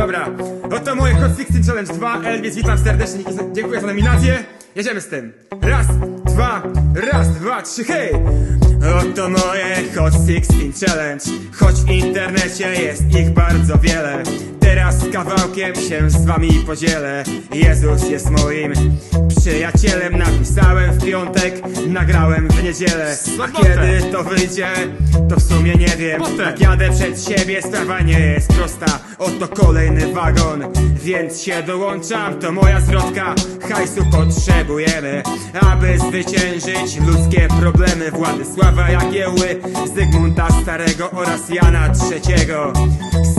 Dobra, oto moje Hot 16 Challenge 2, Elvis, witam serdecznie, dziękuję za nominację. Jedziemy z tym. Raz, dwa, raz, dwa, trzy, hej! Oto moje Hot 16 Challenge, choć w internecie jest ich bardzo wiele. Teraz kawałkiem się z wami podzielę. Jezus jest moim przyjacielem. Napisałem w piątek, nagrałem w niedzielę. A kiedy to wyjdzie, to w sumie nie wiem. Tak jadę przed siebie, sprawa nie jest prosta. Oto kolejny wagon, więc się dołączam. To moja zwrotka, hajsu potrzebujemy, aby zwyciężyć ludzkie problemy. Władysława Jagiełły, Zygmunta Starego oraz Jana III.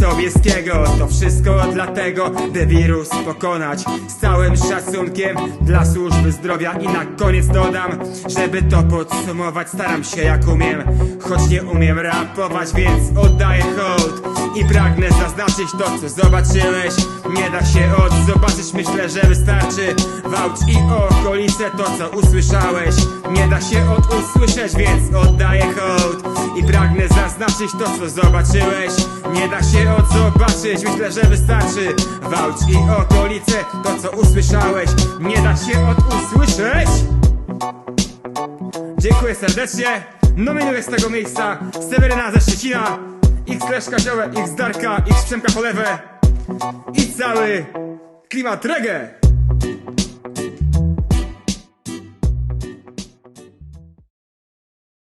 Sobieskiego to wszystko dlatego, by wirus pokonać. Z całym szacunkiem dla służby zdrowia. I na koniec dodam, żeby to podsumować. Staram się jak umiem, choć nie umiem rapować, więc oddaję hołd. I pragnę zaznaczyć to co zobaczyłeś, nie da się odzobaczyć, myślę, że wystarczy Wałcz i okolice to co usłyszałeś, nie da się od usłyszeć, więc oddaję hołd. I pragnę zaznaczyć to co zobaczyłeś. Nie da się odzobaczyć, myślę, że wystarczy. Wałcz i okolice, to co usłyszałeś. Nie da się od usłyszeć. Dziękuję serdecznie. Nominuję z tego miejsca Seweryna ze Szczecina X Leszka Ziołę, X Darka, X Przemka Cholewę I cały klimat reggae